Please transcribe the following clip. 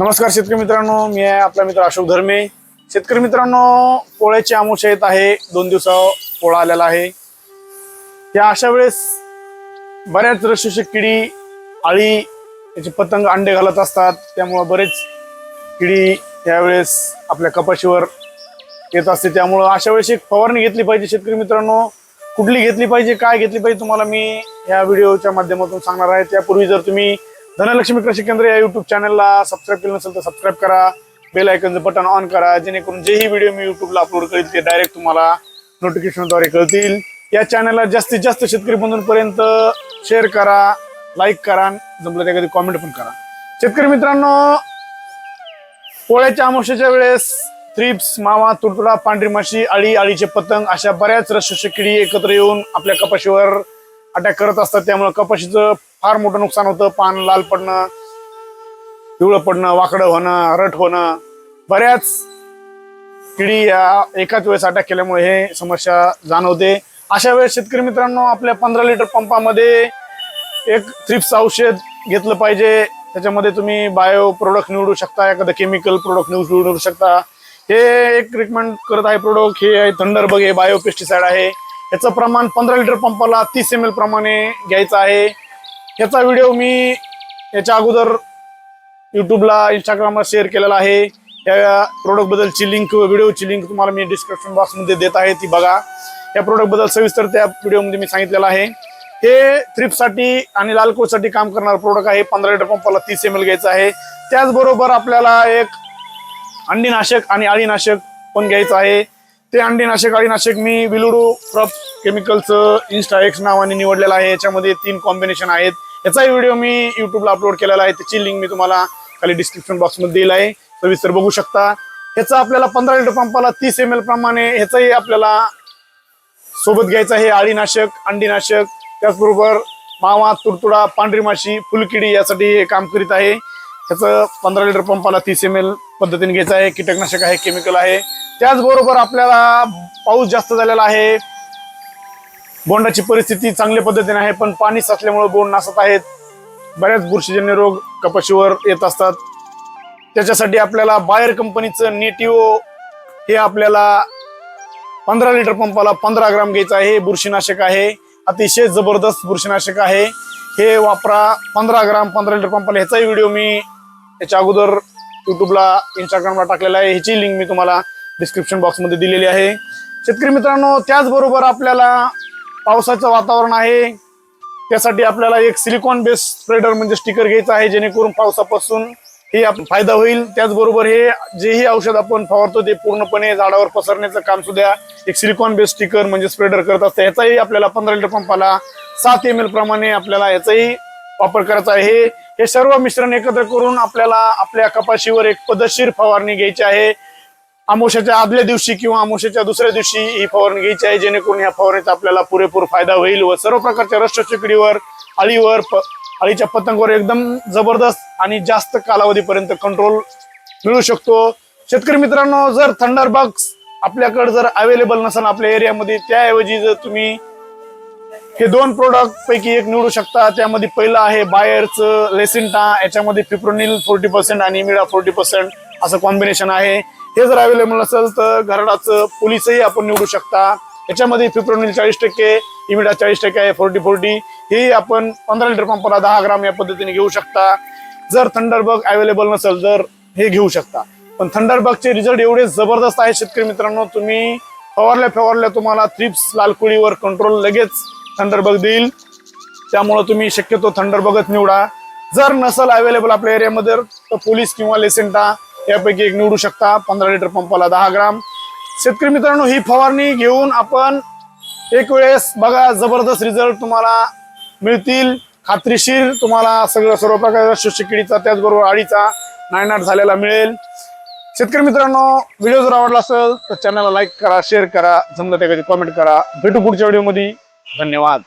नमस्कार शेतकरी मित्रांनो मी आहे आपला मित्र अशोक धर्मे. शेतकरी मित्रांनो पोळ्याची आमुष येत आहे. दोन दिवसा पोळा आलेला आहे. या अशा वेळेस बऱ्याच रशोषक किडी आळी याचे पतंग अंडे घालत असतात. त्यामुळं बरेच किडी यावेळेस आपल्या कपाशीवर येत असते. त्यामुळं अशा वेळेस एक फवारणी घेतली पाहिजे शेतकरी मित्रांनो. कुठली घेतली पाहिजे काय घेतली पाहिजे तुम्हाला मी या व्हिडिओच्या माध्यमातून सांगणार आहे. त्यापूर्वी जर तुम्ही धनलक्ष्मी कृषी केंद्र या युट्यूब चॅनलला सबस्क्राईब केलं नसेल तर सबस्क्राईब करा. बेल आयकनचं बटन ऑन करा. जेणेकरून जेही व्हिडिओ मी युट्यूबला अपलोड करेल ते डायरेक्ट तुम्हाला नोटिफिकेशनद्वारे कळतील. या चॅनलला जास्तीत जास्त शेतकरी बंधूंपर्यंत शेअर करा लाईक करा जमलं त्या कधी कॉमेंट पण करा. शेतकरी मित्रांनो पोळ्याच्या अमावश्याच्या वेळेस थ्रिप्स मावा तुडतुडा पांढरी माशी अळी आळीचे पतंग अशा बऱ्याच रसशोषक किडी एकत्र येऊन आपल्या कपाशीवर अटॅक करत असतात. त्यामुळे कपाशीचं फार मोठं नुकसान होतं. पान लाल पडणं पिवळं पडणं वाकडं होणं रट होणं. बऱ्याच किडी या एकाच वेळेस अटॅक केल्यामुळे हे समस्या जाणवते. अशा वेळेस शेतकरी मित्रांनो आपल्या पंधरा लिटर पंपामध्ये एक थ्रिप्स औषध घेतलं पाहिजे. त्याच्यामध्ये तुम्ही बायो प्रोडक्ट निवडू शकता एखादं केमिकल प्रोडक्ट निवडू शकता. हे एक रिकमेंड करत आहे प्रोडक्ट हे आहे थंडरबग हे बायो पेस्टिसाइड आहे. याचं प्रमाण पंधरा लिटर पंपाला तीस एम एल प्रमाणे घ्यायचं आहे. याचा व्हिडिओ मी याच्या अगोदर यूट्यूबला इंस्टाग्रामला शेअर केलेला आहे. या प्रोडक्टबद्दलची लिंक व्हिडिओची लिंक तुम्हाला मी डिस्क्रिप्शन बॉक्समध्ये देत आहे ती बघा. या प्रोडक्टबद्दल सविस्तर त्या व्हिडिओमध्ये मी सांगितलेलं आहे. हे थ्रिपसाठी आणि लालकोसाठी काम करणारं प्रोडक्ट आहे. पंधरा लिटर पंपाला तीस एम एल घ्यायचं आहे. त्याचबरोबर आपल्याला एक अंडीनाशक आणि अळीनाशक पण घ्यायचं आहे. ते अंडीनाशक अळीनाशक मी विलुडो क्रॉप केमिकलचं इन्स्टा एक्स नावाने निवडलेलं आहे. याच्यामध्ये तीन कॉम्बिनेशन आहेत. याचाही व्हिडिओ मी युट्यूबला अपलोड केलेला आहे. त्याची लिंक मी तुम्हाला खाली डिस्क्रिप्शन बॉक्समध्ये दिली आहे. सविस्तर बघू शकता. ह्याचा आपल्याला पंधरा लिटर पंपाला तीस एम एल प्रमाणे ह्याचाही आपल्याला सोबत घ्यायचं आहे. अळीनाशक अंडीनाशक त्याचबरोबर मावा तुडतुडा पांढरी माशी फुलकिडी यासाठी हे काम करीत आहे. ह्याचं पंधरा लिटर पंपाला तीस एम एल पद्धतीने घ्यायचं आहे. कीटकनाशक आहे केमिकल आहे. त्याचबरोबर आपल्याला पाऊस जास्त झालेला आहे. बोंडाची परिस्थिती चांगल्या पद्धतीने आहे पण पाणी साचल्यामुळे बोंड नासत आहेत. बऱ्याच बुरशीजन्य रोग कपाशीवर येत असतात. त्याच्यासाठी आपल्याला बायर कंपनीचं नेटिओ हे आपल्याला पंधरा लिटर पंपाला पंधरा ग्राम घ्यायचं आहे. हे बुरशीनाशक आहे. अतिशय जबरदस्त बुरशीनाशक आहे. हे वापरा. पंधरा ग्राम पंधरा लिटर पंपाला ह्याचाही व्हिडिओ मी याच्या अगोदर युट्यूबला इंस्टाग्रामला टाकलेला आहे. ह्याची लिंक मी तुम्हाला डिस्क्रिप्शन बॉक्समध्ये दिलेली आहे. शेतकरी मित्रांनो त्याचबरोबर आपल्याला पावसाचं वातावरण आहे. त्यासाठी आपल्याला एक सिलिकॉन बेस स्प्रेडर म्हणजे स्टिकर घ्यायचं आहे जेणेकरून पावसापासून हे आपण फायदा होईल. त्याचबरोबर हे जेही औषध आपण फवारतो ते पूर्णपणे झाडावर पसरण्याचं काम सुद्धा एक सिलिकॉन बेस स्टिकर म्हणजे स्प्रेडर करत असतं. याचाही आपल्याला पंधरा लिटर पंपाला सात एम एल प्रमाणे आपल्याला याचाही वापर करायचा आहे. हे सर्व मिश्रण एकत्र करून आपल्याला आपल्या कपाशीवर एक पद्धतशीर फवारणी घ्यायची आहे. आमोशाच्या आदल्या दिवशी किंवा आमोशाच्या दुसऱ्या दिवशी ही फवारणी घ्यायची आहे जेणेकरून या फवारणीचा आपल्याला पुरेपूर फायदा होईल व सर्व प्रकारच्या रष्टचिकडीवर अळीवर प- अळीच्या पतंगावर एकदम जबरदस्त आणि जास्त कालावधीपर्यंत कंट्रोल मिळू शकतो. शेतकरी मित्रांनो जर थंडर बॉक्स आपल्याकडे जर अवेलेबल नसेल आपल्या एरियामध्ये त्याऐवजी जर तुम्ही हे दोन प्रोडक्ट पैकी एक निवडू शकता. त्यामध्ये पहिलं आहे बायरचं लेसिंटा याच्यामध्ये फिप्रोनिल फोर्टी पर्सेंट आणि मिळा फोर्टी पर्सेंट असं कॉम्बिनेशन आहे. हे जर अवेलेबल नसेल तर घराडाचं पोलिसही आपण निवडू शकता. याच्यामध्ये फिप्रोनिल चाळीस टक्के इमिडा चाळीस टक्के आहे फोर्टी फोर्टी. ही आपण पंधरा लिटर पंपाला दहा ग्राम या पद्धतीने घेऊ शकता. जर थंडरबग अवेलेबल नसेल तर हे घेऊ शकता. पण थंडरबगचे रिझल्ट एवढे जबरदस्त आहे शेतकरी मित्रांनो तुम्ही फवारल्या फवारल्या तुम्हाला थ्रिप्स लालकुळीवर कंट्रोल लगेच थंडरबग देईल. त्यामुळं तुम्ही शक्यतो थंडरबगच निवडा. जर नसल अवेलेबल आपल्या एरियामध्ये तर पोलीस किंवा लेसेंटा यापैकी एक निवडू शकता. पंधरा लिटर पंपाला दहा ग्राम. शेतकरी मित्रांनो ही फवारणी घेऊन आपण एक वेळेस बघा जबरदस्त रिझल्ट तुम्हाला मिळतील. खात्रीशीर तुम्हाला सगळं सर्व प्रकारच्या सुशिकिडीचा त्याचबरोबर आळीचा नायनाट झालेला मिळेल. शेतकरी मित्रांनो व्हिडिओ जर आवडला असेल तर चॅनलला लाईक करा शेअर करा. जमलं त्या कधी कॉमेंट करा. भेटू पुढच्या व्हिडिओमध्ये धन्यवाद.